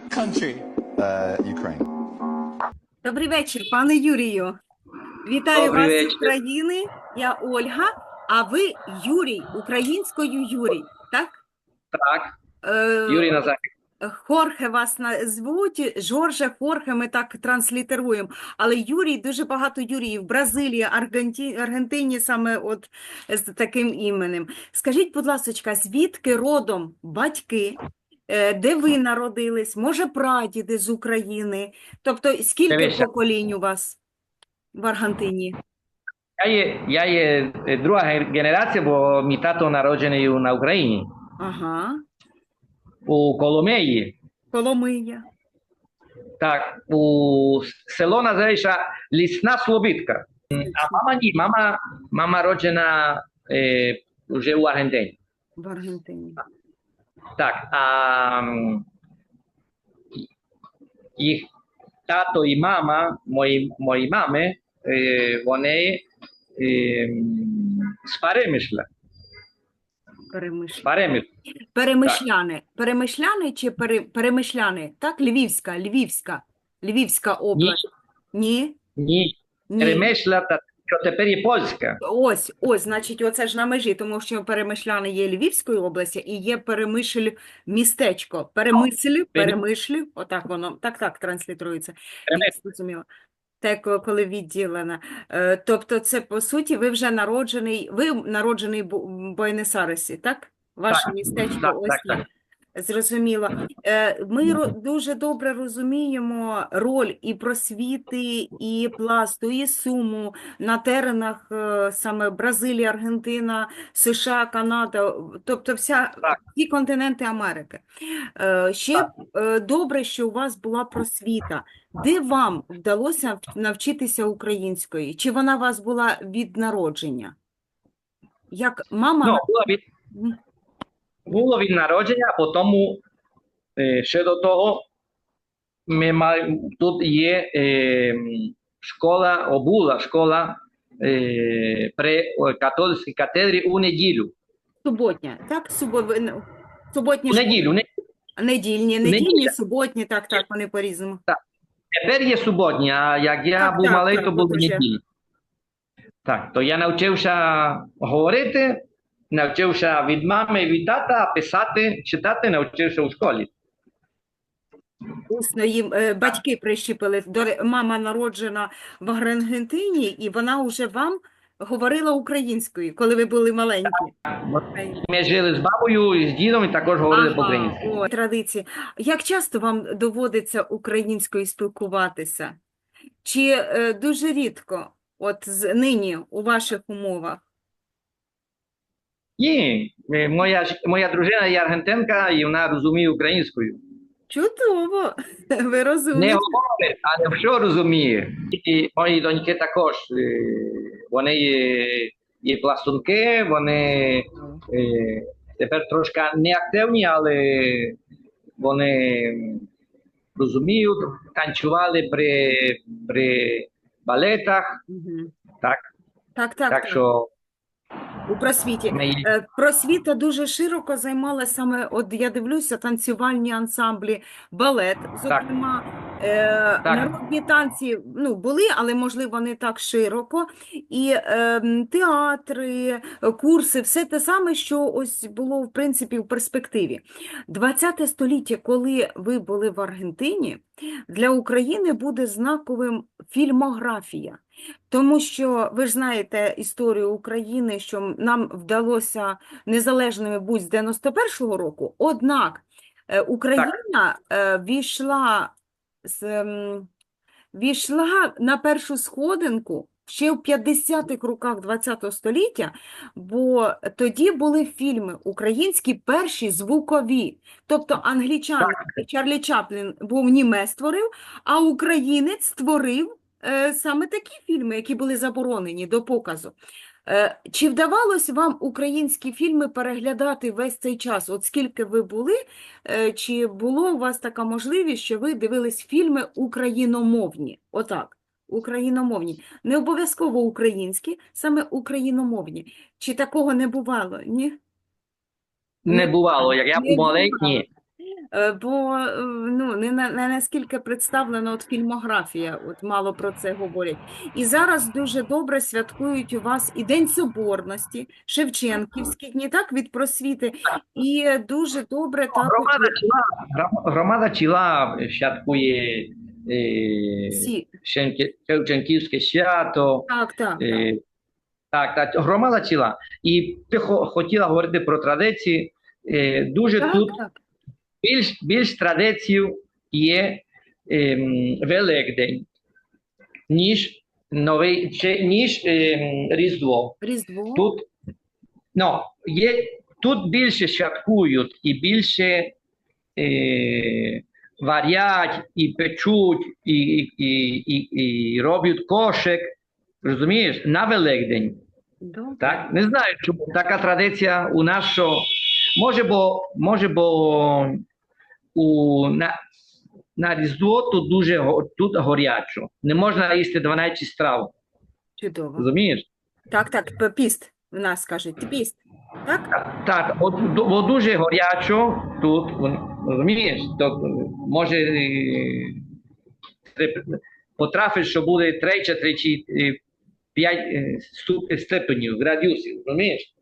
country? Uh, Ukraine. Добрий вечір, пане Юрію. Вітаю Добрий вас з вечір. України. Я Ольга, а ви Юрій, українською Юрій, так? Так, Е, Юрій Назарик. Хорхе вас на- звуть, Жорже Хорхе ми так транслітеруємо. Але Юрій, дуже багато Юріїв. Бразилії, Аргенті... Аргентині саме от з таким іменем. Скажіть, будь ласка, звідки родом батьки? Е, Де ви народились? Може, прадіди з України? Тобто, скільки Дивися. поколінь у вас в Аргентині? Я є, я є е, друга генерація, бо мій тато народжений на Україні, Ага, у Коломиї. Коломия. Так, у село називається Лісна Слобідка. А мама ні, мама, мама роджена е, вже у Аргентині. В Аргентині. Так, а їх тато і мама, мої, мої мами, е, вони е, з Перемишля. Перемишля. Перемишля. Перемишляни. Перемишляни чи пере... перемишляни? Так, Львівська, Львівська, Львівська область. Ні? Ні, Ні. Перемишля, та що тепер є польська. Ось, ось, значить, оце ж на межі, тому що Перемишляни є Львівської області і є Перемишль містечко. Перемисль, Перемишль, отак воно, так, так, транслітерується. Я зрозуміла. Те, коли відділена. Е, Тобто це, по суті, ви вже народжений, ви народжений в Буенос-Айресі, так? Ваше Так, містечко так, ось так, так. Зрозуміло. Е, Ми дуже добре розуміємо роль і просвіти, і пласту, і суму на теренах е, саме Бразилія, Аргентина, США, Канада, тобто вся, всі континенти Америки. Е, Ще добре, що у вас була просвіта. Де вам вдалося навчитися української? Чи вона у вас була від народження? Як мама Ну, було від, народження, а потім ще до того ми мали, тут є е, школа, обула школа е, при католицькій катедрі у неділю. суботня, так? Субо... Суботні неділю. Не- школи. Недільні, недільні, суботні, так, так, вони по-різному. Тепер є суботні, а як я Так, був так, малий, так, то уже. неділі. Так, то я навчився говорити, навчився від мами, від тата, писати, читати, навчився у школі. Усно їм е, батьки прищепили. Мама народжена в Аргентині, і вона вже вам говорила українською, коли ви були маленькі. Ми жили з бабою з дідом і також говорили по-українськи. традиції. Як часто вам доводиться українською спілкуватися? Чи е, дуже рідко, от з, нині у ваших умовах? Ні, е, моя, моя дружина є аргентинка і вона розуміє українською. Чудово, ви розумієте. Не говорить, але що розуміє. І мої доньки також. е, Вони є, є пластунки, вони е, тепер трошки неактивні, але вони розуміють, танцювали при, при балетах. Мгм. Так, Так, так, так так. що У просвіті. Е, Просвіта дуже широко займалася саме, от я дивлюся, танцювальні ансамблі, балет, зокрема, е, народні танці, ну, були, але, можливо, не так широко, і е, театри, курси, все те саме, що ось було, в принципі, в перспективі. 20 століття, коли ви були в Аргентині, для України буде знаковим фільмографія. Тому що ви ж знаєте історію України, що нам вдалося незалежними бути з 91-го року, однак е, Україна е, війшла, з, війшла на першу сходинку ще в 50-х роках ХХ століття, бо тоді були фільми українські перші звукові. Тобто англічанин Чарлі Чаплін був німе створив, а українець створив саме такі фільми, які були заборонені до показу. Е, Чи вдавалось вам українські фільми переглядати весь цей час? От скільки ви були, е, чи було у вас така можливість, що ви дивились фільми україномовні? Отак, україномовні. Не обов'язково українські, саме україномовні. Чи такого не бувало? Ні? не бувало. Як я був. Е, Бо е, ну, не, на- не наскільки представлена от фільмографія, от мало про це говорять. І зараз дуже добре святкують у вас і День Соборності, Шевченківські дні, так, від просвіти. І дуже добре також Громада Чила, громада Чила святкує е, Шевченківське свято. Так, так, так. Е, Так, так, громада ціла. І ти хотіла говорити про традиції. Е, Дуже Так, тут так. Більш, більш традицій є ем, Великдень, ніж новий, чи, ніж ем, Різдво. Різдво. Тут, ну, є, тут більше святкують і більше е, варять, і печуть, і, і, і, і, і роблять кошик. Розумієш? На Великдень. Добре. Так? Не знаю, чому така традиція у нас, що може, бо, може, бо у, на, на Різдво тут дуже тут горячо. Не можна їсти 12 страв. Чудово. Розумієш? Так, так, піст в нас кажуть, піст. Так? Так, так бо, бо дуже горячо тут, розумієш? То, може е, потрапиш, що буде 3 чи 3 чи 5 степенів, градусів, розумієш?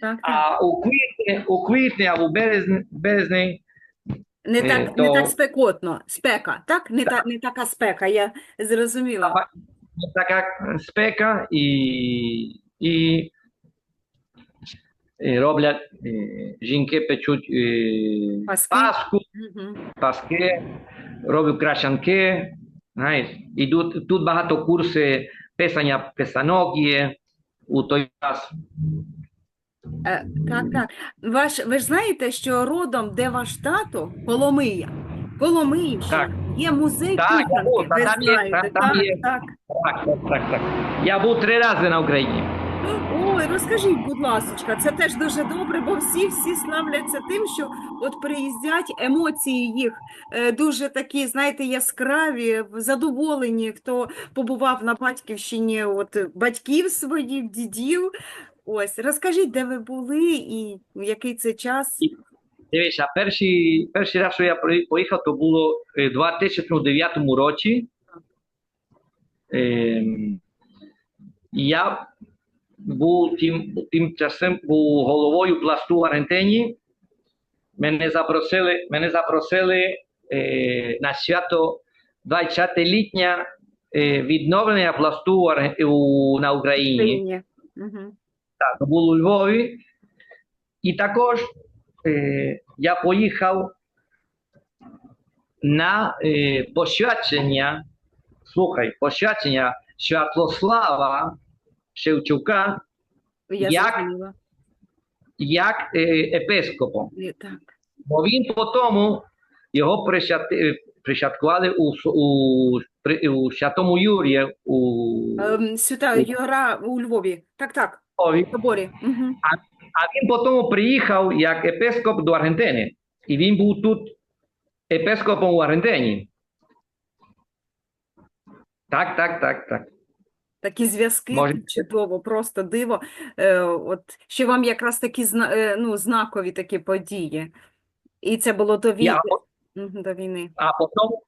Так, так. А у квітні, у квітні або березні, березні Не Е, так, не то- так спекотно, спека, так? Не, та, не така спека, я зрозуміла. така спека і, і, і роблять, е, жінки печуть е, Паски. паску, Мгм. паски, роблять крашанки. Знаєш, і тут, тут багато курси писання писанок є у той час. Е, так, так. Ваш, ви ж знаєте, що родом, де ваш тато, Коломия, Коломиївщина, Так. є музей Так, я був, ви там є, знаєте, там так, є. так. Так, так, так, так. Я був три рази на Україні. Ой, розкажіть, будь ласочка, це теж дуже добре, бо всі всі славляться тим, що от приїздять, емоції їх е, дуже такі, знаєте, яскраві, задоволені, хто побував на батьківщині, от батьків своїх, дідів. Ось, розкажіть, де ви були і в який це час? Дивися, перший, перший раз, що я поїхав, то було е, в 2009 році. Ем, Я був тим, тим часом був головою пласту в Аргентині. Мене запросили, мене запросили е, на свято 20-літня е, відновлення пласту у, на Україні. Україні. Угу. Так, було у Львові. І також е, я поїхав на е, посвячення, слухай, посвячення Святослава Шевчука Я Як? зрозуміла. як е, епископом. Е, Так. Бо він потім його присвяти- присвяткували у, у, у Святому Юрію у Ем, Свята Юра у Львові. Так, так, Львові. соборі. Угу. А він потім приїхав як епископ до Аргентини. І він був тут епископом у Аргентині. Так, так, так, так. Такі зв'язки, Може- чудово, просто диво. Е, от, що вам якраз такі зна, е, ну, знакові такі події. І це було до війни. Я, До війни. а потім,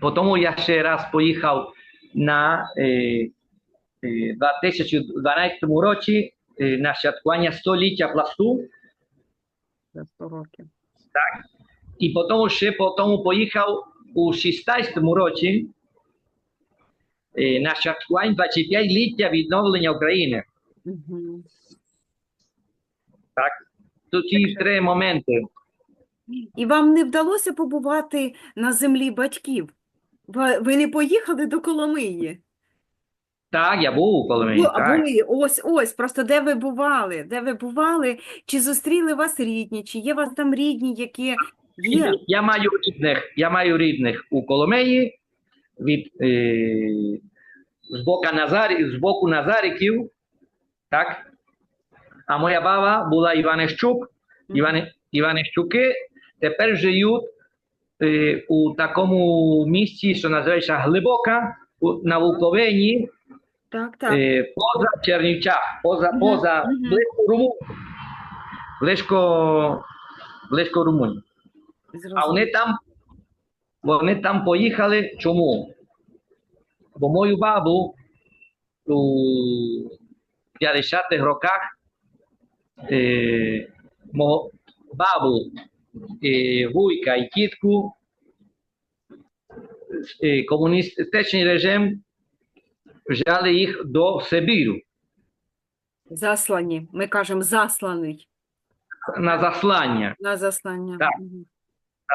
потім я ще раз поїхав на е, е, 2012 році е, на святкування століття пласту. За 100 років. Так. І потім ще потім поїхав у 16 році е, на святкування 25-ліття відновлення України. Угу. Тут ці три моменти. І вам не вдалося побувати на землі батьків? Ви не поїхали до Коломиї? Так, я був у Коломиї. Ну, Так. були, ось, ось, просто де ви бували? Де ви бували? Чи зустріли вас рідні? Чи є у вас там рідні, які є? Я маю рідних, я маю рідних у Коломиї від е, з боку Назарі, з боку Назариків, так? А моя баба була Іванищук, Івани, Іванищуки тепер живуть е, у такому місці, що називається Глибока, у, на Буковині, Так, так. е, поза Чернівчах, поза, Мгм, поза мгм. близько Румунії. Близько, близько Румунії. А вони там, вони там поїхали чому? Бо мою бабу у 50-х роках е, мого бабу, е, вуйка і тітку е, комуністичний режим взяли їх до Сибіру Заслані. Ми кажемо засланий на заслання. на заслання. Так. Мгм.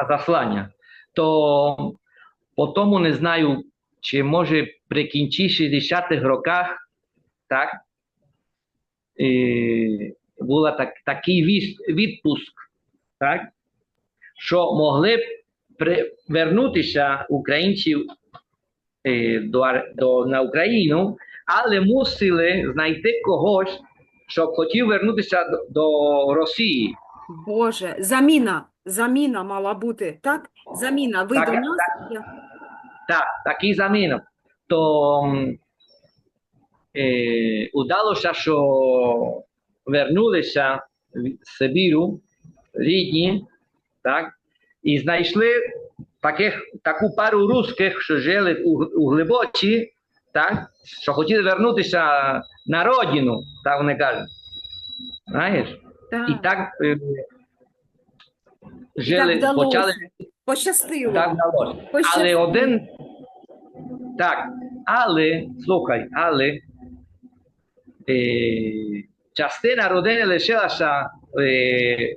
на заслання, то по тому не знаю, чи може при кінці 60-х роках, так, е, була так, такий відпуск, так, що могли б вернутися українців до, до, на Україну, але мусили знайти когось, щоб хотів вернутися до, до Росії. Боже, заміна. Заміна мала бути, так? Заміна. Ви Так, до так, нас? Я- Так, такий замінок. То е, удалося, що вернулися з Сибіру рідні, так, і знайшли таких, таку пару русських, що жили у, у Глибочі, так, що хотіли вернутися на родину, так вони кажуть. Знаєш? І Так. так е, І так жили, вдалося. почали Пощастило. так вдалося. Але один. Так, але, слухай, але е, частина родини лишилася е,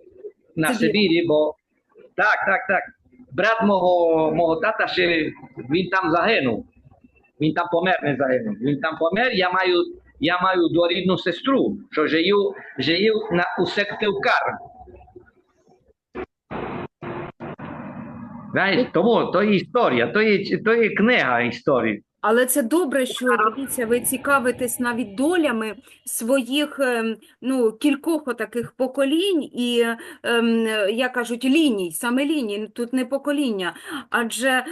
на. Сибірі, бо так, так, так. Брат мого, мого тата ще він там загинув. Він там помер, не загинув. Він там помер. Я маю, я маю дворідну сестру, що жию, жию на, усективкар. Сективкар. Знаєш, тому то є історія, то є, то є книга історії. Але це добре, що дивіться, ви цікавитесь навіть долями своїх ем, ну, кількох отаких поколінь і, ем, як кажуть, ліній, саме ліній, тут не покоління. Адже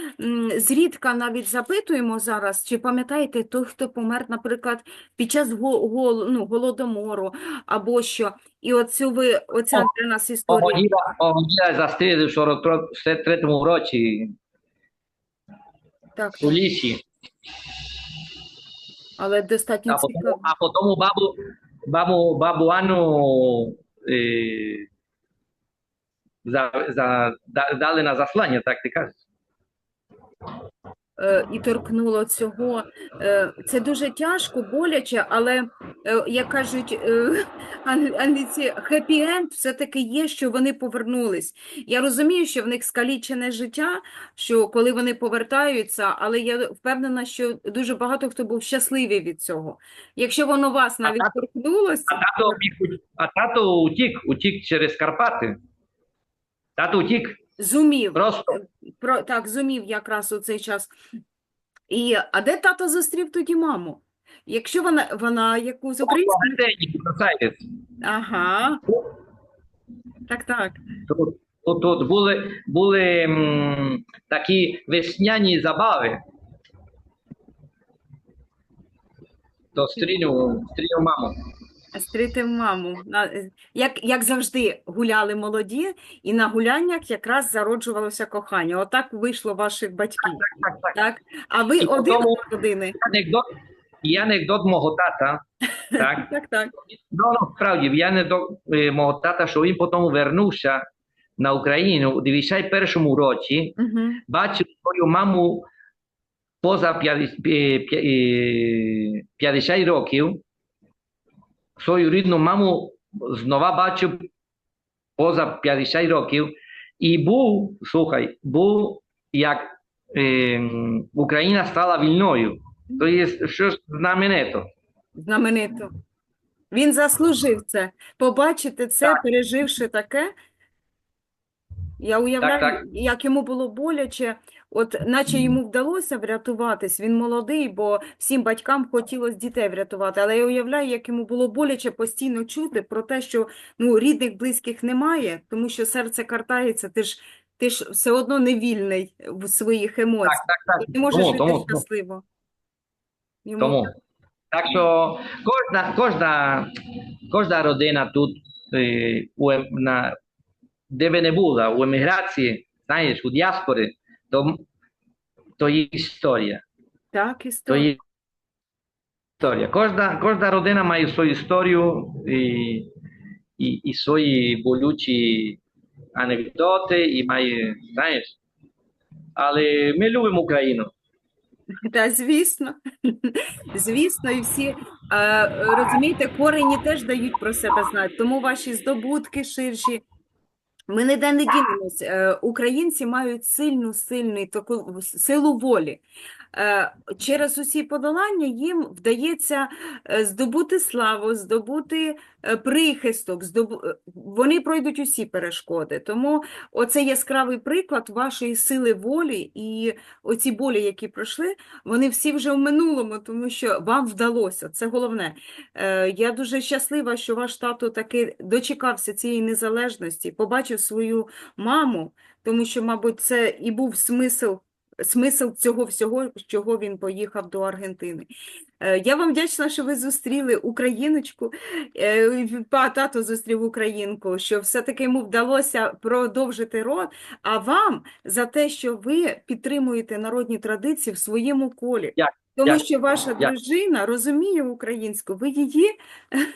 зрідка навіть запитуємо зараз, чи пам'ятаєте той, хто помер, наприклад, під час гол- ну, голодомору або що. І оцю ви, оця О, для нас історія. Мого діда, мого в 43-му році Так, у лісі. Але достатньо А потім, цікаво. а потім бабу, бабу, бабу Анну е, за, за, да- дали на заслання, так ти кажеш. Е, і торкнуло цього. Е, Це дуже тяжко, боляче, але, е, як кажуть англійці, хеппі-енд все-таки є, що вони повернулись. Я розумію, що в них скалічене життя, що коли вони повертаються, але я впевнена, що дуже багато хто був щасливий від цього. Якщо воно вас навіть торкнулося, А тато, біг- а тато утік, утік через Карпати. Тато утік зумів. просто. Про, так, зумів якраз у цей час. І, а де тато зустрів тоді маму? Якщо вона, вона якусь українську... Ага. Так, так. Тут, тут, тут були, були м, такі весняні забави. То стріню, стріню маму. Стрітив маму. Як, як завжди, гуляли молоді, і на гуляннях якраз зароджувалося кохання. Отак вийшло ваших батьків. Так, так. Так? А ви І один з родини. Анекдот, є анекдот мого тата. Так? Так, так. Ну, ну, справді, є анекдот е, мого тата, що він потім вернувся на Україну у 91-му році, Угу. бачив свою маму поза 50, е, п'я- 50 років, свою рідну маму знову бачив поза 50 років, і був, слухай, був як е, Україна стала вільною. То є щось знаменито. Знаменито. Він заслужив це. Побачити це, Так. переживши таке. Я уявляю, так. як йому було боляче, от наче йому вдалося врятуватись. Він молодий, бо всім батькам хотілося дітей врятувати. Але я уявляю, як йому було боляче постійно чути про те, що ну, рідних, близьких немає, тому що серце картається, ти ж, ти ж все одно не вільний в своїх емоціях. Так, так, так. Ти можеш Тому, жити тому, щасливо. Йому Тому. так. Що кожна, кожна, кожна родина тут, е, у, на, де би не була, у еміграції, знаєш, у діаспори, то, то є історія. Так, То історія. є історія. Кожна, кожна родина має свою історію і, і, і свої болючі анекдоти, і має, знаєш. Але ми любимо Україну. Та, звісно. Звісно, і всі, розумієте, корені теж дають про себе знати, тому ваші здобутки ширші. Ми ніде не дінемось. Е, Українці мають сильну, сильну таку силу волі. Е, Через усі подолання їм вдається е, здобути славу, здобути е, прихисток, здобу... е, вони пройдуть усі перешкоди. Тому оце яскравий приклад вашої сили волі і оці болі, які пройшли, вони всі вже в минулому, тому що вам вдалося. Це головне. Я дуже щаслива, що ваш тато таки дочекався цієї незалежності, побачив свою маму, тому що, мабуть, це і був смисл. Смисл цього всього, чого він поїхав до Аргентини. Е, Я вам вдячна, що ви зустріли україночку, е, тато зустрів українку, що все-таки йому вдалося продовжити род, а вам за те, що ви підтримуєте народні традиції в своєму колі. Дякую, Тому що ваша дружина розуміє українську, ви її,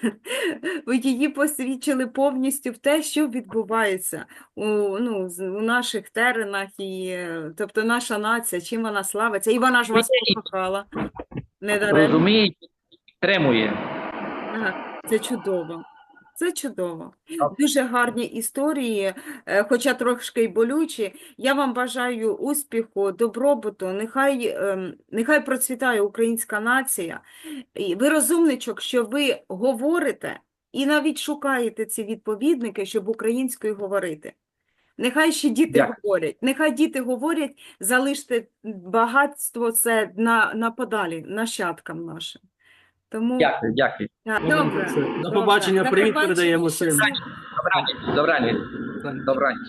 ви її посвідчили повністю в те, що відбувається у, ну, у наших теренах, і, е, тобто наша нація, чим вона славиться, і вона ж вас покохала. Розуміє, підтримує. Ага, Це чудово. Це чудово. Дуже гарні історії, е, хоча трошки й болючі. Я вам бажаю успіху, добробуту. Нехай, ем, нехай процвітає українська нація. І ви розумничок, що ви говорите і навіть шукаєте ці відповідники, щоб українською говорити. Нехай ще діти Дякую. говорять. Нехай діти говорять, залиште багатство це на, на подалі, нащадкам нашим. Тому Дякую, дякую. так, Добре. До побачення, привіт передаємо сину. Добраніч, добраніч, добраніч.